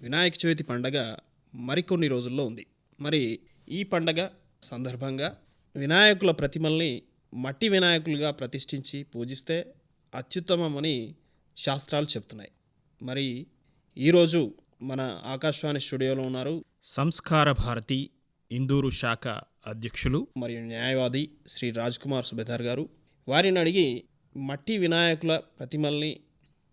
వినాయక చవితి పండగ మరికొన్ని రోజుల్లో ఉంది. మరి ఈ పండగ సందర్భంగా వినాయకుల ప్రతిమల్ని మట్టి వినాయకులుగా ప్రతిష్ఠించి పూజిస్తే అత్యుత్తమమని శాస్త్రాలు చెప్తున్నాయి. మరి ఈరోజు మన ఆకాశవాణి స్టూడియోలో ఉన్నారు సంస్కార భారతి ఇందూరు శాఖ అధ్యక్షులు మరియు న్యాయవాది శ్రీ రాజ్ కుమార్ సుబేదార్ గారు. వారిని అడిగి మట్టి వినాయకుల ప్రతిమల్ని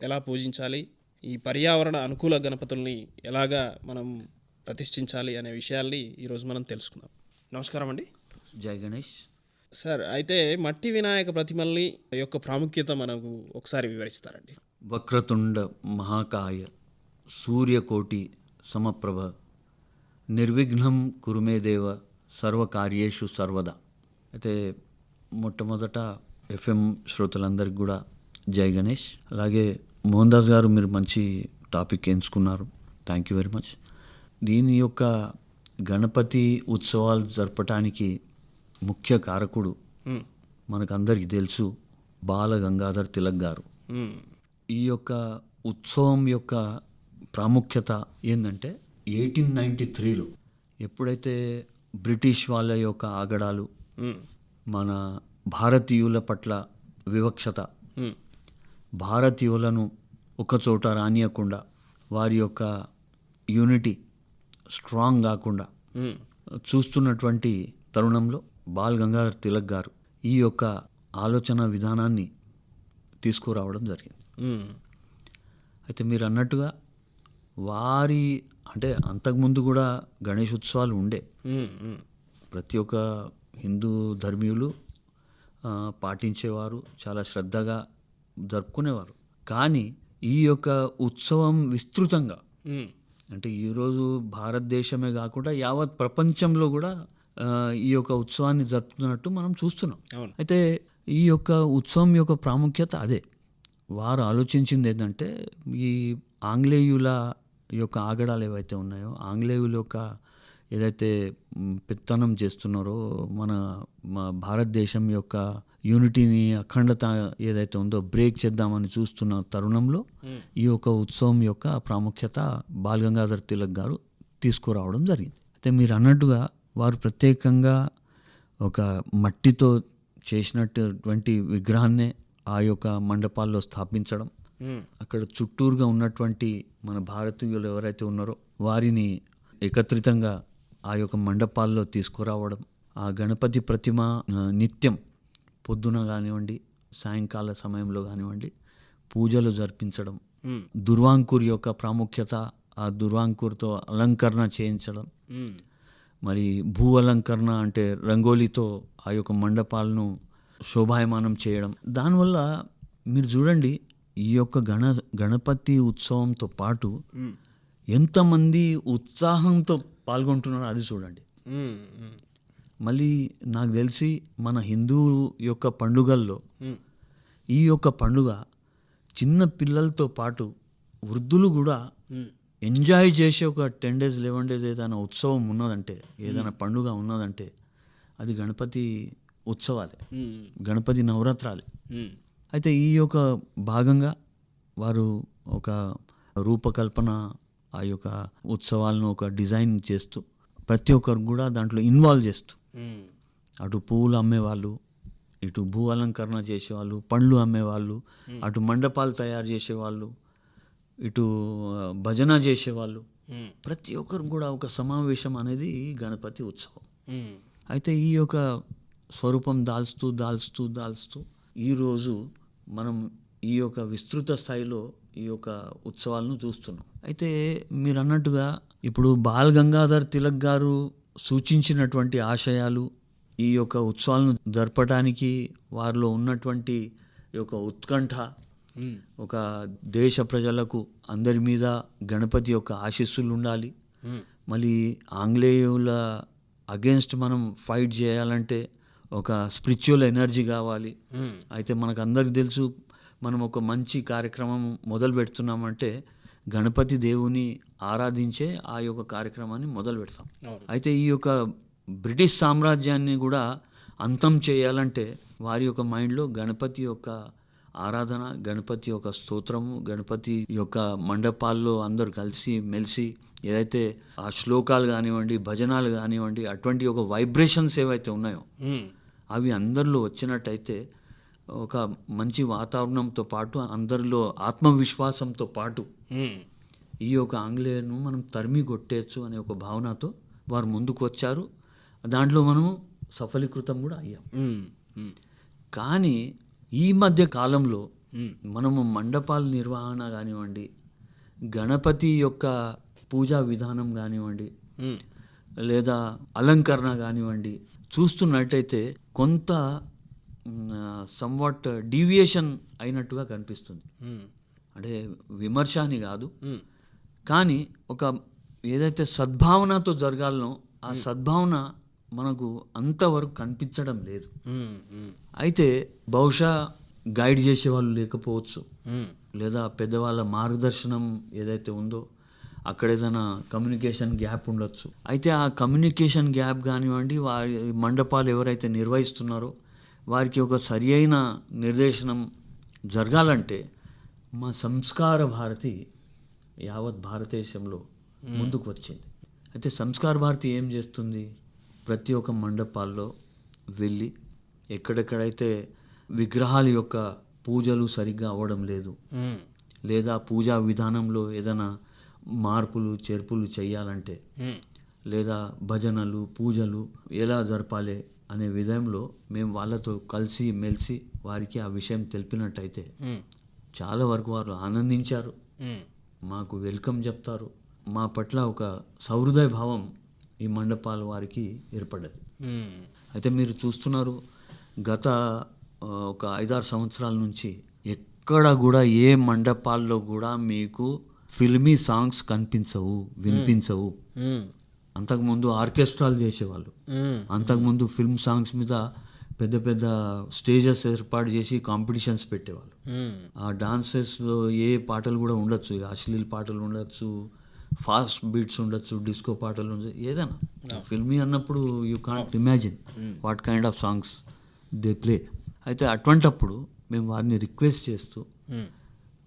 ఎలా పూజించాలి ఈ పర్యావరణ అనుకూల గణపతుల్ని ఎలాగా మనం ప్రతిష్ఠించాలి అనే విషయాల్ని ఈరోజు మనం తెలుసుకుందాం. నమస్కారం అండి. జై గణేష్. సార్ అయితే మట్టి వినాయక ప్రతిమల్ని యొక్క ప్రాముఖ్యత మనకు ఒకసారి వివరిస్తారండి. వక్రతుండ మహాకాయ సూర్యకోటి సమప్రభ నిర్విఘ్నం కురుమే దేవ సర్వకార్యేషు సర్వదా. అయితే మొట్టమొదట ఎఫ్ఎం శ్రోతలందరికీ కూడా జై గణేష్. అలాగే మోహన్ దాస్ గారు మీరు మంచి టాపిక్ ఎంచుకున్నారు థ్యాంక్ యూ వెరీ మచ్ దీని యొక్క గణపతి ఉత్సవాలు జరపటానికి ముఖ్య కారకుడు మ్మ్. మనకందరికీ తెలుసు బాల గంగాధర్ తిలక్ గారు మ్మ్. ఈ యొక్క ఉత్సవం యొక్క ప్రాముఖ్యత ఏంటంటే ఎయిటీన్ నైంటీ త్రీలో ఎప్పుడైతే బ్రిటిష్ వాళ్ళ యొక్క ఆగడాలు మ్మ్. మన భారతీయుల పట్ల వివక్షత. భారతీయులను ఒకచోట రానియకుండా వారి యొక్క యూనిటీ స్ట్రాంగ్ కాకుండా. చూస్తున్నటువంటి తరుణంలో బాల్ గంగాధర్ తిలక్ గారు ఈ యొక్క ఆలోచన విధానాన్ని తీసుకురావడం జరిగింది. అయితే మీరు అన్నట్టుగా వారి అంటే అంతకుముందు కూడా గణేష్ ఉత్సవాలు ఉండే. ప్రతి ఒక్క హిందూ ధర్మీయులు పాటించేవారు చాలా శ్రద్ధగా జరుపుకునేవారు. కానీ ఈ యొక్క ఉత్సవం విస్తృతంగా. అంటే ఈరోజు భారతదేశమే కాకుండా యావత్ ప్రపంచంలో కూడా ఈ యొక్క ఉత్సవాన్ని జరుపుతున్నట్టు మనం చూస్తున్నాం. అయితే ఈ యొక్క ఉత్సవం యొక్క ప్రాముఖ్యత అదే. వారు ఆలోచించింది ఏంటంటే ఈ ఆంగ్లేయుల యొక్క ఆగడాలు ఏవైతే ఉన్నాయో ఆంగ్లేయుల యొక్క ఏదైతే పెత్తనం చేస్తున్నారో మన మా భారతదేశం యొక్క యూనిటీని అఖండత ఏదైతే ఉందో బ్రేక్ చేద్దామని చూస్తున్న తరుణంలో. ఈ యొక్క ఉత్సవం యొక్క ప్రాముఖ్యత బాల్ గంగాధర్ తిలక్ గారు తీసుకురావడం జరిగింది అయితే మీరు అన్నట్టుగా వారు ప్రత్యేకంగా ఒక మట్టితో చేసినటువంటి విగ్రహాన్నే ఆ యొక్క మండపాల్లో స్థాపించడం. అక్కడ చుట్టూరుగా ఉన్నటువంటి మన భారతీయులు ఎవరైతే ఉన్నారో వారిని ఏకత్రితంగా ఆ యొక్క మండపాల్లో తీసుకురావడం ఆ గణపతి ప్రతిమ నిత్యం పొద్దున కానివ్వండి సాయంకాల సమయంలో కానివ్వండి పూజలు జరిపించడం. దుర్వాంకూర్ యొక్క ప్రాముఖ్యత ఆ దుర్వాంకూర్తో అలంకరణ చేయించడం. మరి భూ అలంకరణ అంటే రంగోలీతో ఆ యొక్క మండపాలను శోభాయమానం చేయడం దానివల్ల మీరు చూడండి ఈ యొక్క గణ గణపతి ఉత్సవంతో పాటు. ఎంతమంది ఉత్సాహంతో పాల్గొంటున్నారో అది చూడండి. మళ్ళీ నాకు తెలిసి మన హిందూ యొక్క పండుగల్లో. ఈ యొక్క పండుగ చిన్న పిల్లలతో పాటు వృద్ధులు కూడా. ఎంజాయ్ చేసే ఒక టెన్ డేస్ లెవెన్ డేస్ ఏదైనా ఉత్సవం ఉన్నదంటే ఏదైనా పండుగ ఉన్నదంటే అది గణపతి ఉత్సవాలే. గణపతి నవరాత్రాలే. అయితే ఈ యొక్క భాగంగా వారు ఒక రూపకల్పన ఆ యొక్క ఉత్సవాలను ఒక డిజైన్ చేస్తూ ప్రతి ఒక్కరు కూడా దాంట్లో ఇన్వాల్వ్ చేస్తూ. అటు పువ్వులు అమ్మేవాళ్ళు ఇటు భూ అలంకరణ చేసేవాళ్ళు పండ్లు అమ్మేవాళ్ళు అటు మండపాలు తయారు చేసేవాళ్ళు ఇటు భజన చేసేవాళ్ళు. ప్రతి ఒక్కరు కూడా ఒక సమావేశం అనేది గణపతి ఉత్సవం. అయితే ఈ యొక్క స్వరూపం దాల్స్తూ దాల్స్తూ దాల్స్తూ ఈరోజు మనం ఈ యొక్క విస్తృత స్థాయిలో ఈ యొక్క ఉత్సవాలను చూస్తున్నాం అయితే మీరు అన్నట్టుగా ఇప్పుడు బాల్ గంగాధర్ తిలక్ గారు సూచించినటువంటి ఆశయాలు ఈ యొక్క ఉత్సవాలను జరపడానికి వారిలో ఉన్నటువంటి ఈ యొక్క ఉత్కంఠ. ఒక దేశ ప్రజలకు అందరి మీద గణపతి యొక్క ఆశీస్సులు ఉండాలి. మళ్ళీ ఆంగ్లేయుల అగేన్స్ట్ మనం ఫైట్ చేయాలంటే ఒక స్పిరిచువల్ ఎనర్జీ కావాలి. అయితే మనకు అందరికి తెలుసు మనం ఒక మంచి కార్యక్రమం మొదలు పెడుతున్నామంటే గణపతి దేవుని ఆరాధించే ఆ యొక్క కార్యక్రమాన్ని మొదలు పెడతాం. అయితే ఈ యొక్క బ్రిటిష్ సామ్రాజ్యాన్ని కూడా అంతం చేయాలంటే వారి యొక్క మైండ్లో గణపతి యొక్క ఆరాధన గణపతి యొక్క స్తోత్రము గణపతి యొక్క మండపాల్లో అందరూ కలిసి మెలిసి ఏదైతే ఆ శ్లోకాలు కానివ్వండి భజనాలు కానివ్వండి అటువంటి ఒక వైబ్రేషన్స్ ఏవైతే ఉన్నాయో అవి అందరిలో వచ్చినట్టయితే ఒక మంచి వాతావరణంతో పాటు అందరిలో ఆత్మవిశ్వాసంతో పాటు ఈ యొక్క ఆంగ్లేయులను మనం తరిమి కొట్టేయచ్చు అనే ఒక భావనతో వారు ముందుకు వచ్చారు. దాంట్లో మనము సఫలీకృతం కూడా అయ్యాం. కానీ ఈ మధ్య కాలంలో మనము మండపాల నిర్వహణ కానివ్వండి గణపతి యొక్క పూజా విధానం కానివ్వండి లేదా అలంకరణ కానివ్వండి చూస్తున్నట్టయితే కొంత సమ్వాట్ డీవియేషన్ అయినట్టుగా కనిపిస్తుంది. ఉమ్, అంటే విమర్శ అని కాదు. ఉమ్, కానీ ఒక ఏదైతే సద్భావనతో జరగాలనో ఆ సద్భావన మనకు అంతవరకు కనిపించడం లేదు. అయితే బహుశా గైడ్ చేసేవాళ్ళు లేకపోవచ్చు. లేదా పెద్దవాళ్ళ మార్గదర్శనం ఏదైతే ఉందో అక్కడ ఏదైనా కమ్యూనికేషన్ గ్యాప్ ఉండొచ్చు. అయితే ఆ కమ్యూనికేషన్ గ్యాప్ కానివ్వండి వారి మండపాలు ఎవరైతే నిర్వహిస్తున్నారో వారికి ఒక సరి అయిన నిర్దేశనం జరగాలంటే మా సంస్కార భారతి యావత్ భారతదేశంలో ముందుకు వచ్చింది. అయితే సంస్కార భారతి ఏం చేస్తుంది? ప్రతి ఒక్క మండపాల్లో వెళ్ళి ఎక్కడెక్కడైతే విగ్రహాల యొక్క పూజలు సరిగ్గా అవ్వడం లేదు లేదా పూజా విధానంలో ఏదైనా మార్పులు చేర్పులు చేయాలంటే లేదా భజనలు పూజలు ఎలా జరపాలి? అనే విధంలో మేము వాళ్ళతో కలిసి మెలిసి వారికి ఆ విషయం తెలిపినట్టయితే చాలా వరకు వారు ఆనందించారు. మాకు వెల్కమ్ చెప్తారు. మా పట్ల ఒక సౌహృదయ భావం ఈ మండపాల వారికి ఏర్పడ్డది. అయితే మీరు చూస్తున్నారు గత ఒక ఐదారు సంవత్సరాల నుంచి ఎక్కడ కూడా ఏ మండపాల్లో కూడా మీకు ఫిల్మీ సాంగ్స్ కనిపించవు వినిపించవు. అంతకుముందు ఆర్కెస్ట్రాలు చేసేవాళ్ళు. అంతకుముందు ఫిల్మ్ సాంగ్స్ మీద పెద్ద పెద్ద స్టేజెస్ ఏర్పాటు చేసి కాంపిటీషన్స్ పెట్టేవాళ్ళు. ఆ డాన్సెస్లో ఏ పాటలు కూడా ఉండొచ్చు. అశ్లీల్ పాటలు ఉండొచ్చు ఫాస్ట్ బీట్స్ ఉండొచ్చు డిస్కో పాటలు ఉండొచ్చు ఏదైనా. ఫిల్మీ అన్నప్పుడు you can't imagine what kind of songs they play అయితే అటువంటప్పుడు మేము వారిని రిక్వెస్ట్ చేస్తూ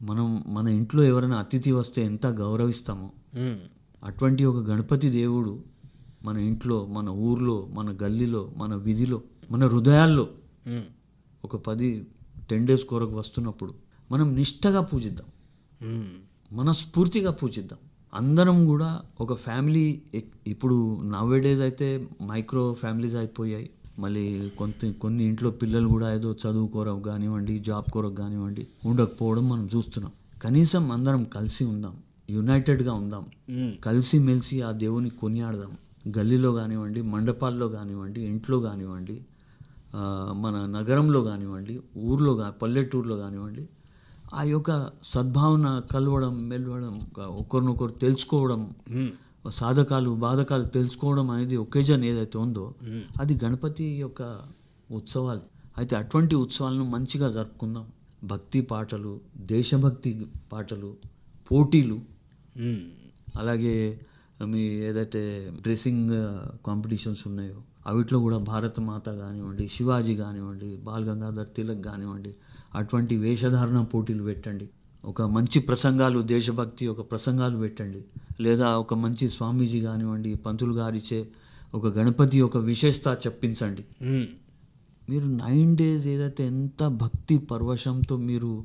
మనం మన ఇంట్లో ఎవరైనా అతిథి వస్తే ఎంత గౌరవిస్తామో అటువంటి ఒక గణపతి దేవుడు మన ఇంట్లో మన ఊర్లో మన గల్లీలో మన వీధిలో మన హృదయాల్లో ఒక పది టెన్ డేస్ కొరకు వస్తున్నప్పుడు మనం నిష్టగా పూజిద్దాం. మనస్ఫూర్తిగా పూజిద్దాం. అందరం కూడా ఒక ఫ్యామిలీ ఇప్పుడు నవ్వేడేస్ అయితే మైక్రో ఫ్యామిలీస్ అయిపోయాయి. మళ్ళీ కొంత కొన్ని ఇంట్లో పిల్లలు కూడా ఏదో చదువు కొరకు కానివ్వండి జాబ్ కొరకు కానివ్వండి ఉండకపోవడం మనం చూస్తున్నాం. కనీసం అందరం కలిసి ఉందాం. యునైటెడ్గా ఉందాం. కలిసి మెలిసి ఆ దేవుని కొనియాడదాం. గల్లీలో కానివ్వండి మండపాల్లో కానివ్వండి ఇంట్లో కానివ్వండి మన నగరంలో కానివ్వండి ఊర్లో కా పల్లెటూరులో కానివ్వండి ఆ యొక్క సద్భావన కలవడం మెలవడం ఒక- ఒకరినొకరు తెలుసుకోవడం సాధకాలు బాధకాలు తెలుసుకోవడం అనేది ఒకేజన్ ఏదైతే ఉందో అది గణపతి యొక్క ఉత్సవాలు. అయితే అటువంటి ఉత్సవాలను మంచిగా జరుపుకుందాం. భక్తి పాటలు దేశభక్తి పాటలు పోటీలు అలాగే మీ ఏదైతే డ్రెస్సింగ్ కాంపిటీషన్స్ ఉన్నాయో అవిట్లో కూడా భారత మాత కానివ్వండి శివాజీ కానివ్వండి బాల్ గంగాధర్ తిలక్ కానివ్వండి అటువంటి వేషధారణ పోటీలు పెట్టండి. ఒక మంచి ప్రసంగాలు దేశభక్తి ఒక ప్రసంగాలు పెట్టండి. లేదా ఒక మంచి స్వామీజీ కానివ్వండి పంతులు గారిచే ఒక గణపతి ఒక విశేషత చెప్పించండి. మీరు నైన్ డేస్ ఏదైతే ఎంత భక్తి పరవశంతో మీరు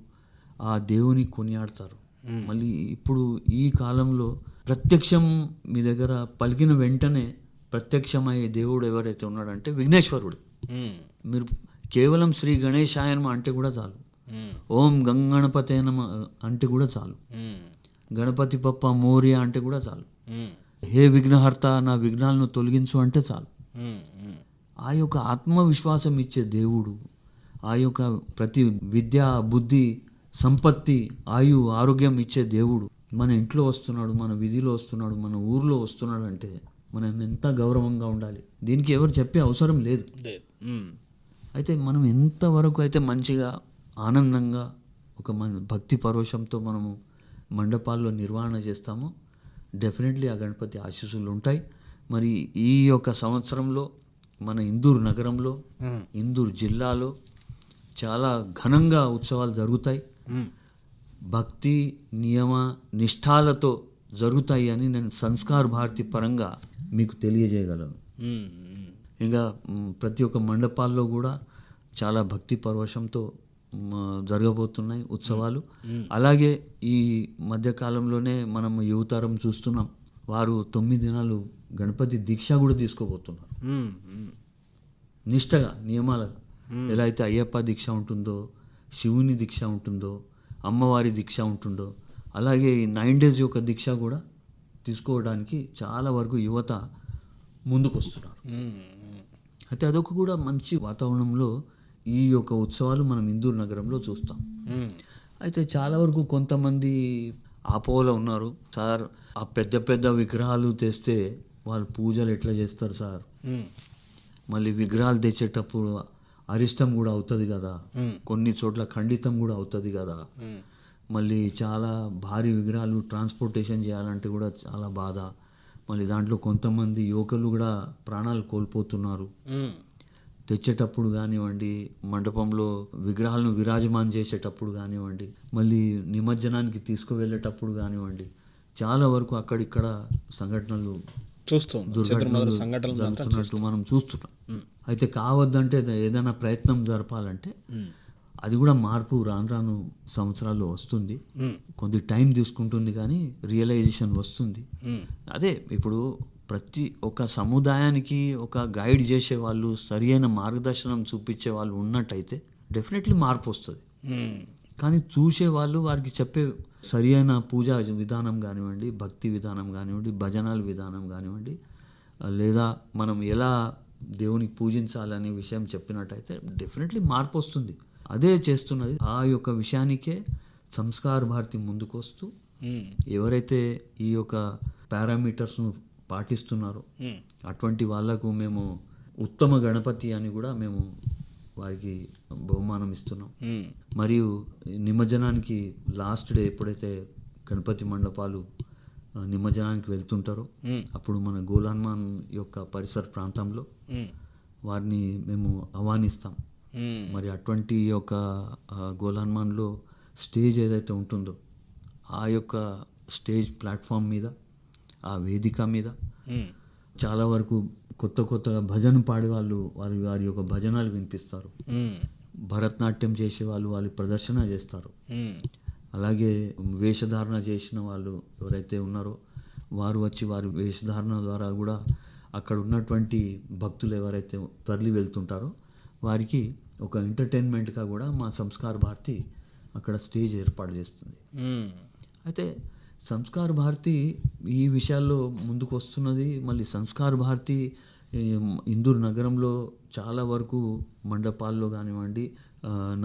ఆ దేవుని కొనియాడతారు మళ్ళీ ఇప్పుడు ఈ కాలంలో ప్రత్యక్షం మీ దగ్గర పలికిన వెంటనే ప్రత్యక్షమయ్యే దేవుడు ఎవరైతే ఉన్నాడంటే విఘ్నేశ్వరుడు. మీరు కేవలం శ్రీ గణేశాయనమ అంటే కూడా చాలు. ఓం గంగణపతే నమ అంటే కూడా చాలు. గణపతి పప్ప మోరియా అంటే కూడా చాలు. హే విఘ్నహర్త నా విఘ్నాలను తొలగించు అంటే చాలు. ఆ యొక్క ఆత్మవిశ్వాసం ఇచ్చే దేవుడు ఆ యొక్క ప్రతి విద్య బుద్ధి సంపత్తి ఆయు ఆరోగ్యం ఇచ్చే దేవుడు మన ఇంట్లో వస్తున్నాడు మన వీధిలో వస్తున్నాడు మన ఊర్లో వస్తున్నాడు అంటే మనం ఎంత గౌరవంగా ఉండాలి? దీనికి ఎవరు చెప్పే అవసరం లేదు. అయితే మనం ఎంతవరకు అయితే మంచిగా ఆనందంగా ఒక మన భక్తి పరవశంతో మనము మండపాల్లో నిర్వహణ చేస్తామో డెఫినెట్లీ ఆ గణపతి ఆశీస్సులు ఉంటాయి. మరి ఈ యొక్క సంవత్సరంలో మన ఇందూరు నగరంలో ఇందూరు జిల్లాలో చాలా ఘనంగా ఉత్సవాలు జరుగుతాయి. భక్తి నియమ నిష్ఠాలతో జరుగుతాయి అని నేను సంస్కార్ భారతి పరంగా మీకు తెలియజేయగలను. ఇంకా ప్రతి ఒక్క మండపాల్లో కూడా చాలా భక్తి పరవశంతో జరగబోతున్నాయి ఉత్సవాలు. అలాగే ఈ మధ్యకాలంలోనే మనం యువతరం చూస్తున్నాం. వారు తొమ్మిది దినాలు గణపతి దీక్ష కూడా తీసుకోబోతున్నారు. నిష్టగా నియమాలుగా ఎలా అయితే అయ్యప్ప దీక్ష ఉంటుందో శివుని దీక్ష ఉంటుందో అమ్మవారి దీక్ష ఉంటుందో అలాగే ఈ నైన్ డేస్ యొక్క దీక్ష కూడా తీసుకోవడానికి చాలా వరకు యువత ముందుకు వస్తున్నారు. అయితే అదొక కూడా మంచి వాతావరణంలో ఈ యొక్క ఉత్సవాలు మనం ఇందూరు నగరంలో చూస్తాం. అయితే చాలా వరకు కొంతమంది ఆపోలో ఉన్నారు సార్ ఆ పెద్ద పెద్ద విగ్రహాలు తెస్తే వాళ్ళు పూజలు ఎట్లా చేస్తారు సార్. మళ్ళీ విగ్రహాలు తెచ్చేటప్పుడు అరిష్టం కూడా అవుతుంది కదా. కొన్ని చోట్ల ఖండితం కూడా అవుతుంది కదా. మళ్ళీ చాలా భారీ విగ్రహాలు ట్రాన్స్పోర్టేషన్ చేయాలంటే కూడా చాలా బాధ మళ్ళీ దాంట్లో కొంతమంది యువకులు కూడా ప్రాణాలు కోల్పోతున్నారు. తెచ్చేటప్పుడు కానివ్వండి మండపంలో విగ్రహాలను విరాజమాన్ చేసేటప్పుడు కానివ్వండి మళ్ళీ నిమజ్జనానికి తీసుకువెళ్ళేటప్పుడు కానివ్వండి చాలా వరకు అక్కడిక్కడ సంఘటనలు చూస్తాం చెదురుమదురు దుర్ఘటనలు సంఘటనలు జరుగుతున్నట్టు మనం చూస్తున్నాం. అయితే కావద్దంటే ఏదైనా ప్రయత్నం జరపాలంటే. అది కూడా మార్పు రాను రాను సంవత్సరాల్లో వస్తుంది. కొద్ది టైం తీసుకుంటుంది కానీ రియలైజేషన్ వస్తుంది. అదే ఇప్పుడు ప్రతి ఒక సముదాయానికి ఒక గైడ్ చేసే వాళ్ళు సరి అయిన మార్గదర్శనం చూపించే వాళ్ళు ఉన్నట్టయితే డెఫినెట్లీ మార్పు వస్తుంది. కానీ చూసే వాళ్ళు వారికి చెప్పే సరి అయిన పూజా విధానం కానివ్వండి భక్తి విధానం కానివ్వండి భజనాల విధానం కానివ్వండి లేదా మనం ఎలా దేవునికి పూజించాలనే విషయం చెప్పినట్టయితే డెఫినెట్లీ మార్పు వస్తుంది అదే చేస్తున్నది ఆ యొక్క విషయానికే సంస్కార భారతి ముందుకు వస్తూ మ్మ్. ఎవరైతే ఈ యొక్క పారామీటర్స్ను పాటిస్తున్నారో. అటువంటి వాళ్ళకు మేము ఉత్తమ గణపతి అని కూడా మేము వారికి బహుమానం ఇస్తున్నాం. మరియు నిమజ్జనానికి లాస్ట్ డే ఎప్పుడైతే గణపతి మండపాలు నిమజ్జనానికి వెళ్తుంటారో. అప్పుడు మన గోల్ హనుమాన్ యొక్క పరిసర ప్రాంతంలో. వారిని మేము ఆహ్వానిస్తాం. మరి అటువంటి యొక్క ఆ, గోల్ హనుమాన్లో స్టేజ్ ఏదైతే ఉంటుందో ఆ యొక్క స్టేజ్ ప్లాట్ఫామ్ మీద ఆ వేదిక మీద. చాలా వరకు కొత్త కొత్తగా భజన పాడే వాళ్ళు వారి వారి యొక్క భజనాలు వినిపిస్తారు. భరతనాట్యం చేసే వాళ్ళు వాళ్ళు ప్రదర్శన చేస్తారు. అలాగే వేషధారణ చేసిన వాళ్ళు ఎవరైతే ఉన్నారో వారు వచ్చి వారి వేషధారణ ద్వారా కూడా అక్కడ ఉన్నటువంటి భక్తులు ఎవరైతే తరలి వెళ్తుంటారో వారికి ఒక ఎంటర్టైన్మెంట్గా కూడా మా సంస్కార భారతి అక్కడ స్టేజ్ ఏర్పాటు చేస్తుంది. అయితే సంస్కార భారతి ఈ విషయాల్లో ముందుకు వస్తున్నది మళ్ళీ సంస్కార భారతి ఇందూరు నగరంలో చాలా వరకు మండపాల్లో కానివ్వండి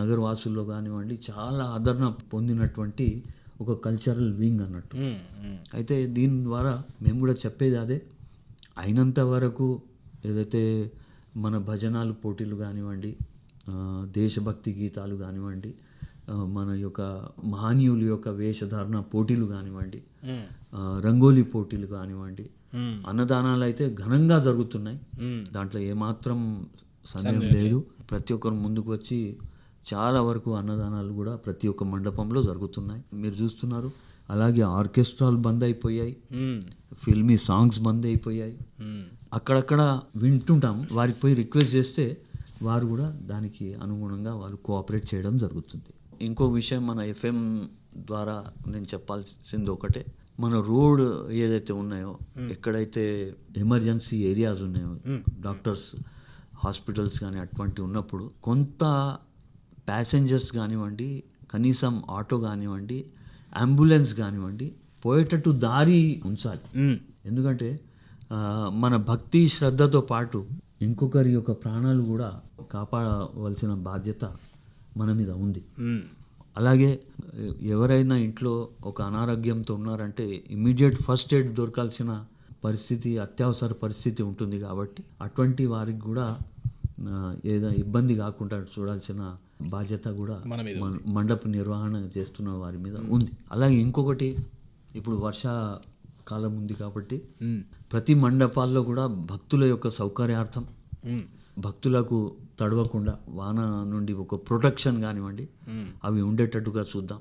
నగరవాసుల్లో కానివ్వండి చాలా ఆదరణ పొందినటువంటి ఒక కల్చరల్ వింగ్ అన్నట్టు. అయితే దీని ద్వారా మేము కూడా చెప్పేది అదే అయినంత వరకు ఏదైతే మన భజనాలు పోటీలు కానివ్వండి దేశభక్తి గీతాలు కానివ్వండి మన యొక్క మహనీయుల యొక్క వేషధారణ పోటీలు కానివ్వండి రంగోలీ పోటీలు కానివ్వండి. అన్నదానాలు అయితే ఘనంగా జరుగుతున్నాయి. మ్మ్. దాంట్లో ఏమాత్రం సందేహం లేదు. ప్రతి ఒక్కరు ముందుకు వచ్చి చాలా వరకు అన్నదానాలు కూడా ప్రతి ఒక్క మండపంలో జరుగుతున్నాయి. మీరు చూస్తున్నారు. అలాగే ఆర్కెస్ట్రాలు బంద్ అయిపోయాయి. మ్మ్. ఫిల్మీ సాంగ్స్ బంద్ అయిపోయాయి. అక్కడక్కడ వింటుంటాం. వారికి పోయి రిక్వెస్ట్ చేస్తే వారు కూడా దానికి అనుగుణంగా వాళ్ళు కోఆపరేట్ చేయడం జరుగుతుంది. ఇంకో విషయం మన ఎఫ్ఎం ద్వారా నేను చెప్పాల్సింది ఒకటే. మన రోడ్ ఏదైతే ఉన్నాయో ఎక్కడైతే ఎమర్జెన్సీ ఏరియాస్ ఉన్నాయో డాక్టర్స్ హాస్పిటల్స్ కానీ అటువంటి ఉన్నప్పుడు కొంత ప్యాసింజర్స్ కానివ్వండి కనీసం ఆటో కానివ్వండి అంబులెన్స్ కానివ్వండి పోయేటట్టు దారి ఉంచాలి. ఎందుకంటే మన భక్తి శ్రద్ధతో పాటు ఇంకొకరి యొక్క ప్రాణాలు కూడా కాపాడవలసిన బాధ్యత మన మీద ఉంది. అలాగే ఎవరైనా ఇంట్లో ఒక అనారోగ్యంతో ఉన్నారంటే ఇమీడియట్ ఫస్ట్ ఎయిడ్ దొరకాల్సిన పరిస్థితి అత్యవసర పరిస్థితి ఉంటుంది కాబట్టి అటువంటి వారికి కూడా ఏదైనా ఇబ్బంది కాకుండా చూడాల్సిన బాధ్యత కూడా మండప నిర్వహణ చేస్తున్న వారి మీద ఉంది అలాగే ఇంకొకటి ఇప్పుడు వర్షాకాలం ఉంది కాబట్టి. ప్రతి మండపాల్లో కూడా భక్తుల యొక్క సౌకర్యార్థం. భక్తులకు తడవకుండా వాన నుండి ఒక ప్రొటెక్షన్ కానివ్వండి. అవి ఉండేటట్టుగా చూద్దాం.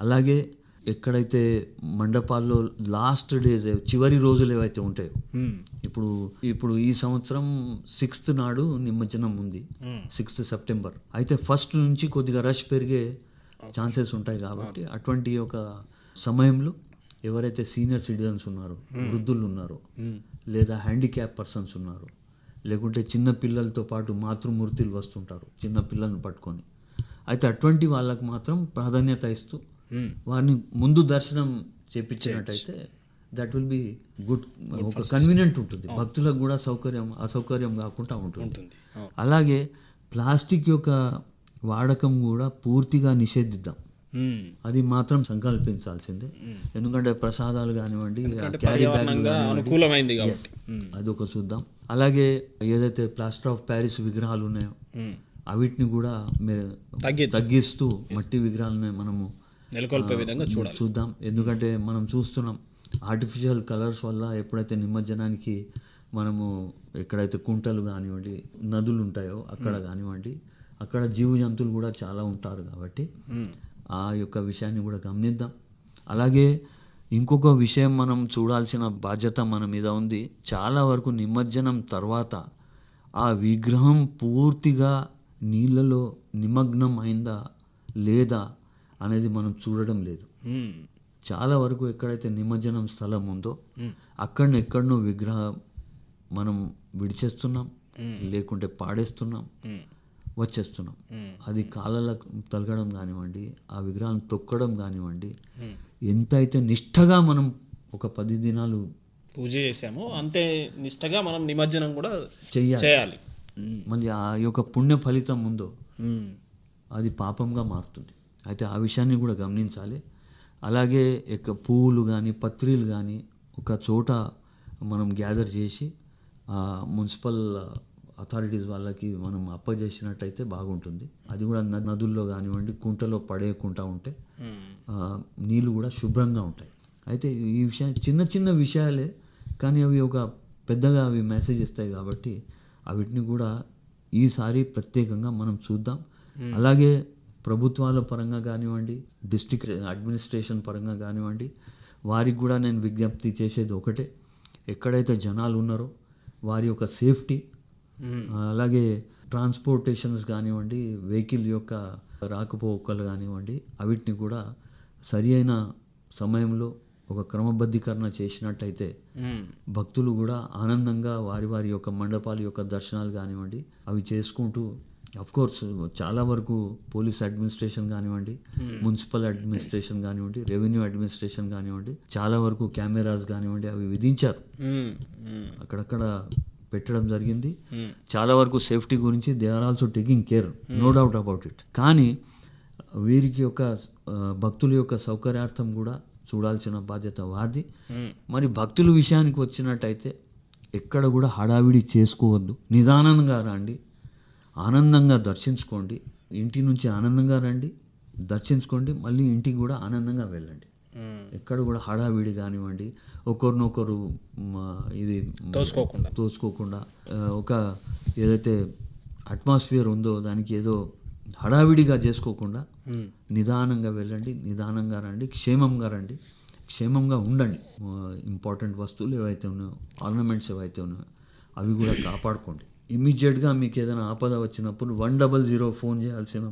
అలాగే ఎక్కడైతే మండపాల్లో లాస్ట్ డేస్ చివరి రోజులు ఏవైతే ఉంటాయో. ఇప్పుడు ఇప్పుడు ఈ సంవత్సరం సిక్స్త్ నాడు నిమజ్జనం ఉంది. సిక్స్త్ సెప్టెంబర్ అయితే ఫస్ట్ నుంచి కొద్దిగా రష్ పెరిగే ఛాన్సెస్ ఉంటాయి కాబట్టి అటువంటి ఒక సమయంలో ఎవరైతే సీనియర్ సిటిజన్స్ ఉన్నారో వృద్ధులు ఉన్నారో. లేదా హ్యాండిక్యాప్ పర్సన్స్ ఉన్నారు లేకుంటే చిన్న పిల్లలతో పాటు మాతృమూర్తులు వస్తుంటారు చిన్న పిల్లల్ని పట్టుకొని. అయితే అటువంటి వాళ్ళకు మాత్రం ప్రాధాన్యత ఇస్తూ. వారిని ముందు దర్శనం చేపించినట్టయితే దట్ విల్ బి గుడ్ ఒక కన్వీనియంట్ ఉంటుంది. భక్తులకు కూడా సౌకర్యం అసౌకర్యం కాకుండా ఉంటుంది. అలాగే ప్లాస్టిక్ యొక్క వాడకం కూడా పూర్తిగా నిషేధిద్దాం. అది మాత్రం సంకల్పించాల్సిందే. ఎందుకంటే ప్రసాదాలు కానివ్వండి క్యారీ అనుకూలమైంది కాబట్టి. మ్మ్. అదొక చూద్దాం. అలాగే ఏదైతే ప్లాస్టర్ ఆఫ్ ప్యారిస్ విగ్రహాలు ఉన్నాయో మ్మ్. అవిటిని కూడా మీరు తగ్గి తగ్గిస్తూ మట్టి విగ్రహాలని మనము నెలకొల్పే విధంగా చూడాలి. చూద్దాం. ఎందుకంటే మనం చూస్తున్నాం ఆర్టిఫిషియల్ కలర్స్ వల్ల ఎప్పుడైతే నిమజ్జనానికి మనము ఎక్కడైతే కుంటలు కానివ్వండి నదులు ఉంటాయో అక్కడ కానివ్వండి అక్కడ జీవ జంతువులు కూడా చాలా ఉంటారు కాబట్టి. ఆ యొక్క విషయాన్ని కూడా గమనిద్దాం అలాగే ఇంకొక విషయం మనం చూడాల్సిన బాధ్యత మన మీద ఉంది చాలా వరకు నిమజ్జనం తర్వాత ఆ విగ్రహం పూర్తిగా నీళ్ళలో నిమగ్నం అయిందా లేదా అనేది మనం చూడడం లేదు. చాలా వరకు ఎక్కడైతే నిమజ్జనం స్థలం ఉందో మ్మ్. అక్కడనే ఎక్కడనో విగ్రహం మనం విడిచేస్తున్నాం లేకుంటే పాడేస్తున్నాం. వచ్చేస్తున్నాం. అది కాళ్ళలకు తలగడం కానివ్వండి ఆ విగ్రహాన్ని తొక్కడం కానివ్వండి. ఎంత అయితే నిష్ఠగా మనం ఒక పది దినాలు పూజ చేసామో అంతే నిష్టగా మనం నిమజ్జనం కూడా చెయ్యాలి చేయాలి. మళ్ళీ ఆ యొక్క పుణ్య ఫలితం ఉందో. అది పాపంగా మారుతుంది అయితే ఆ విషయాన్ని కూడా గమనించాలి అలాగే ఇక పువ్వులు కానీ పత్రిలు కానీ ఒక చోట మనం గ్యాదర్ చేసి ఆ మున్సిపల్ అథారిటీస్ వాళ్ళకి మనం అప్పజేసినట్టయితే బాగుంటుంది. అది కూడా నదుల్లో కానివ్వండి కుంటలో పడేయకుండా ఉంటే నీళ్ళు కూడా శుభ్రంగా ఉంటాయి. అయితే ఈ విషయం చిన్న చిన్న విషయాలే కానీ అవి ఒక పెద్దగా అవి మెసేజ్ ఇస్తాయి కాబట్టి అవిటిని కూడా ఈసారి ప్రత్యేకంగా మనం చూద్దాం. అలాగే ప్రభుత్వాల పరంగా కానివ్వండి డిస్ట్రిక్ట్ అడ్మినిస్ట్రేషన్ పరంగా కానివ్వండి వారికి కూడా నేను విజ్ఞప్తి చేసేది ఒకటే. ఎక్కడైతే జనాలు ఉన్నారో వారి యొక్క సేఫ్టీ. అలాగే ట్రాన్స్పోర్టేషన్స్ కానివ్వండి వెహికల్ యొక్క రాకపోకలు కానివ్వండి అవిటిని కూడా సరి అయిన సమయంలో ఒక క్రమబద్ధీకరణ చేసినట్టయితే మ్మ్. భక్తులు కూడా ఆనందంగా వారి వారి యొక్క మండపాల యొక్క దర్శనాలు కానివ్వండి అవి చేసుకుంటూ కోర్స్ చాలా వరకు పోలీస్ అడ్మినిస్ట్రేషన్ కానివ్వండి మున్సిపల్ అడ్మినిస్ట్రేషన్ కానివ్వండి రెవెన్యూ అడ్మినిస్ట్రేషన్ కానివ్వండి చాలా వరకు కెమెరాస్ కానివ్వండి అవి విధించారు. అక్కడక్కడ పెట్టడం జరిగింది. మ్మ్. చాలా వరకు సేఫ్టీ గురించి they are also taking care no doubt about it. కానీ వీరికి యొక్క భక్తుల యొక్క సౌకర్యార్థం కూడా చూడాల్సిన బాధ్యత వారిది. మ్మ్. మరి భక్తుల విషయానికి వచ్చినట్టయితే ఎక్కడ కూడా హడావిడి చేసుకోవద్దు. నిదానంగా రండి. ఆనందంగా దర్శించుకోండి. ఇంటి నుంచి ఆనందంగా రండి. దర్శించుకోండి. మళ్ళీ ఇంటికి కూడా ఆనందంగా వెళ్ళండి. ఎక్కడ కూడా హడావిడి కానివ్వండి ఒకరినొకరు ఇది తోసుకోకుండా. తోచుకోకుండా ఆ, ఒక ఏదైతే అట్మాస్ఫియర్ ఉందో దానికి ఏదో హడావిడిగా చేసుకోకుండా. నిదానంగా వెళ్ళండి నిదానంగా రండి క్షేమంగా రండి క్షేమంగా ఉండండి. ఇంపార్టెంట్ వస్తువులు ఏవైతే ఉన్నాయో ఆర్నమెంట్స్ ఏవైతే ఉన్నాయో అవి కూడా కాపాడుకోండి. ఇమీడియట్గా మీకు ఏదైనా ఆపద వచ్చినప్పుడు వన్ డబల్ జీరో ఫోన్ చేయాల్సిన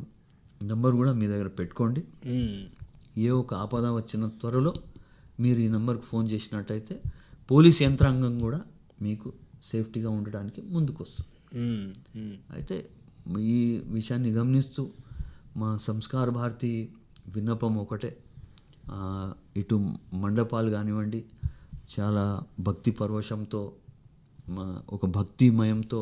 నెంబర్ కూడా మీ దగ్గర పెట్టుకోండి. ఏ ఒక ఆపద వచ్చిన త్వరలో మీరు ఈ నెంబర్కి ఫోన్ చేసినట్టయితే పోలీస్ యంత్రాంగం కూడా మీకు సేఫ్టీగా ఉండడానికి ముందుకు వస్తుంది మ్మ్. మ్మ్. అయితే ఈ విషయాన్ని గమనిస్తూ మా సంస్కార భారతి విన్నపం ఒకటే ఇటు మండపాలు కానివ్వండి చాలా భక్తి పరవశంతో మా ఒక భక్తిమయంతో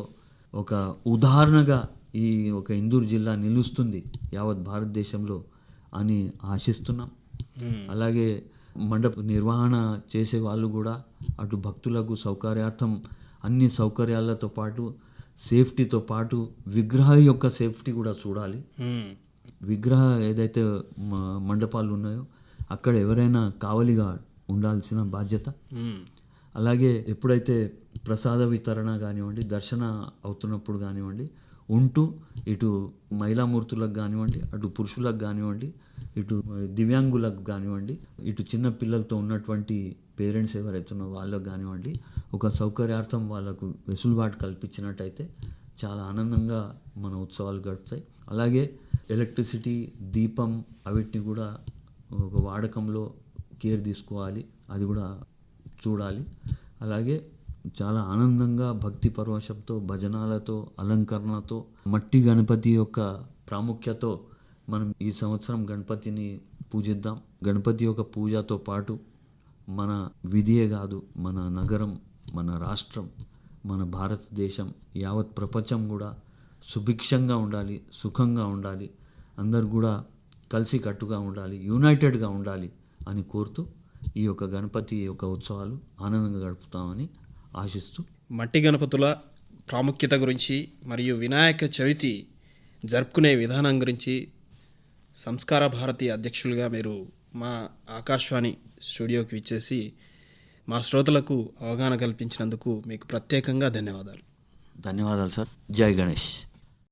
ఒక ఉదాహరణగా ఈ ఒక ఇందూరు జిల్లా నిలుస్తుంది యావత్ భారతదేశంలో అని ఆశిస్తున్నాం. అలాగే మండప నిర్వహణ చేసే వాళ్ళు కూడా అటు భక్తులకు సౌకర్యార్థం అన్ని సౌకర్యాలతో పాటు సేఫ్టీతో పాటు విగ్రహ యొక్క సేఫ్టీ కూడా చూడాలి. విగ్రహ ఏదైతే మండపాలు ఉన్నాయో అక్కడ ఎవరైనా కావలిగా ఉండాల్సిన బాధ్యత. అలాగే ఎప్పుడైతే ప్రసాద వితరణ కానివ్వండి దర్శన అవుతున్నప్పుడు కానివ్వండి ఉంటూ ఇటు మహిళామూర్తులకు కానివ్వండి అటు పురుషులకు కానివ్వండి ఇటు దివ్యాంగులకు కానివ్వండి ఇటు చిన్న పిల్లలతో ఉన్నటువంటి పేరెంట్స్ ఎవరైతే ఉన్నారో వాళ్ళకు కానివ్వండి ఒక సౌకర్యార్థం వాళ్ళకు వెసులుబాటు కల్పించినట్టయితే చాలా ఆనందంగా మన ఉత్సవాలు గడుపుతాయి. అలాగే ఎలక్ట్రిసిటీ దీపం అవిటిని కూడా ఒక వాడకంలో కేర్ తీసుకోవాలి. అది కూడా చూడాలి. అలాగే చాలా ఆనందంగా భక్తి పరవశంతో భజనాలతో అలంకరణతో మట్టి గణపతి యొక్క ప్రాముఖ్యతో మనం ఈ సంవత్సరం గణపతిని పూజిద్దాం. గణపతి యొక్క పూజతో పాటు మన విధియే కాదు మన నగరం మన రాష్ట్రం మన భారతదేశం యావత్ ప్రపంచం కూడా సుభిక్షంగా ఉండాలి సుఖంగా ఉండాలి అందరు కూడా కలిసి కట్టుగా ఉండాలి యునైటెడ్గా ఉండాలి అని కోరుతూ ఈ యొక్క గణపతి యొక్క ఉత్సవాలు ఆనందంగా గడుపుతామని ఆశిస్తూ. మట్టి గణపతుల ప్రాముఖ్యత గురించి మరియు వినాయక చవితి జరుపుకునే విధానం గురించి సంస్కార భారతి అధ్యక్షులుగా మీరు మా ఆకాశవాణి స్టూడియోకి ఇచ్చేసి మా శ్రోతలకు అవగాహన కల్పించినందుకు మీకు ప్రత్యేకంగా ధన్యవాదాలు. ధన్యవాదాలు సార్. జై గణేష్.